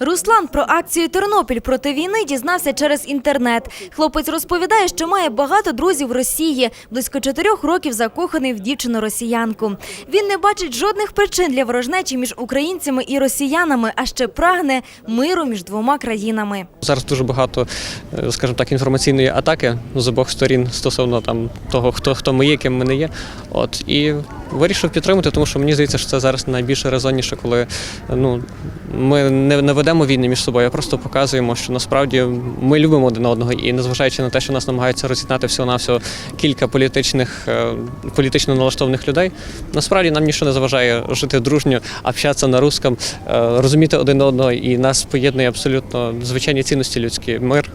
Руслан про акцію Тернопіль проти війни дізнався через інтернет. Хлопець розповідає, що має багато друзів в Росії, близько чотирьох років закоханий в дівчину росіянку. Він не бачить жодних причин для ворожнечі між українцями і росіянами, а ще прагне миру між двома країнами. Зараз дуже багато, е, скажімо так, інформаційної атаки з обох сторін стосовно там того, хто хто ми є, ким ми не є. От і вирішив підтримати, тому що мені здається, що це зараз найбільш резонніше, коли ну ми не, не ведемо війни між собою, а просто показуємо, що насправді ми любимо один одного, і незважаючи на те, що нас намагаються роз'єднати всього навсього кілька політичних е, політично налаштованих людей, насправді нам нічого не заважає жити дружньо, общатися на русском, е, розуміти один одного, і нас поєднує абсолютно звичайні цінності людські мир.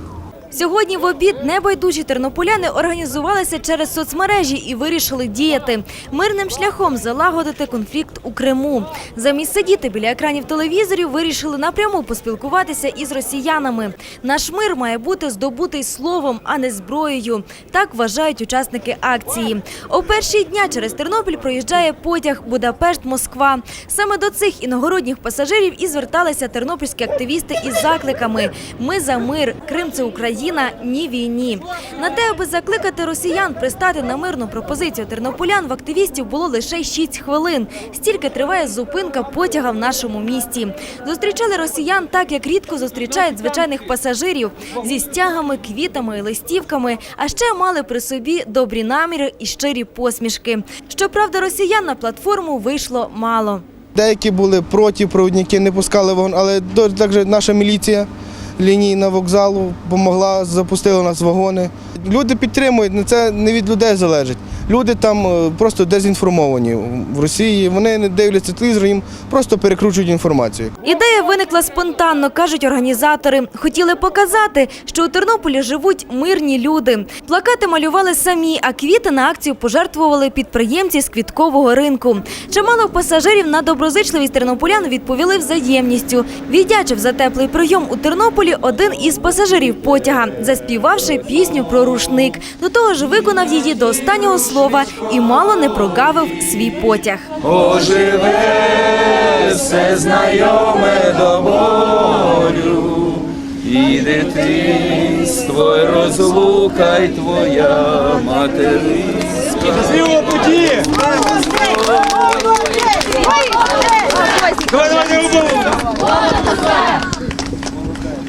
Сьогодні в обід небайдужі тернополяни організувалися через соцмережі і вирішили діяти мирним шляхом залагодити конфлікт у Криму. Замість сидіти біля екранів телевізорів вирішили напряму поспілкуватися із росіянами. Наш мир має бути здобутий словом, а не зброєю. Так вважають учасники акції. О першій дня через Тернопіль проїжджає потяг Будапешт-Москва. Саме до цих іногородніх пасажирів і зверталися тернопільські активісти із закликами: Ми за мир, Крим це Україна, ні війні. На те, аби закликати росіян пристати на мирну пропозицію тернополян, в активістів було лише 6 хвилин. Стільки триває зупинка потяга в нашому місті. Зустрічали росіян так, як рідко зустрічають звичайних пасажирів зі стягами, квітами і листівками. А ще мали при собі добрі наміри і щирі посмішки. Щоправда, росіян на платформу вийшло мало. Деякі були проти, провідники не пускали вогонь, але також наша міліція лінійна вокзалу допомогла, запустила нас вагони. Люди підтримують, ну, це не від людей залежить. Люди там е, просто дезінформовані в Росії. Вони не дивляться телевізор, їм просто перекручують інформацію. Ідея виникла спонтанно, кажуть організатори. Хотіли показати, що у Тернополі живуть мирні люди. Плакати малювали самі, а квіти на акцію пожертвували підприємці з квіткового ринку. Чимало пасажирів на доброзичливість тернополян відповіли взаємністю. Віддячив за теплий прийом у Тернополі один із пасажирів потяга, заспівавши пісню про рушник. До того ж, виконав її до останнього слова і мало не прогавив свій потяг. Оживе все знайоме до болю, і дитинство, й розлука, й твоя материнська. Щасливого пути! Давай, давай, не убудемо!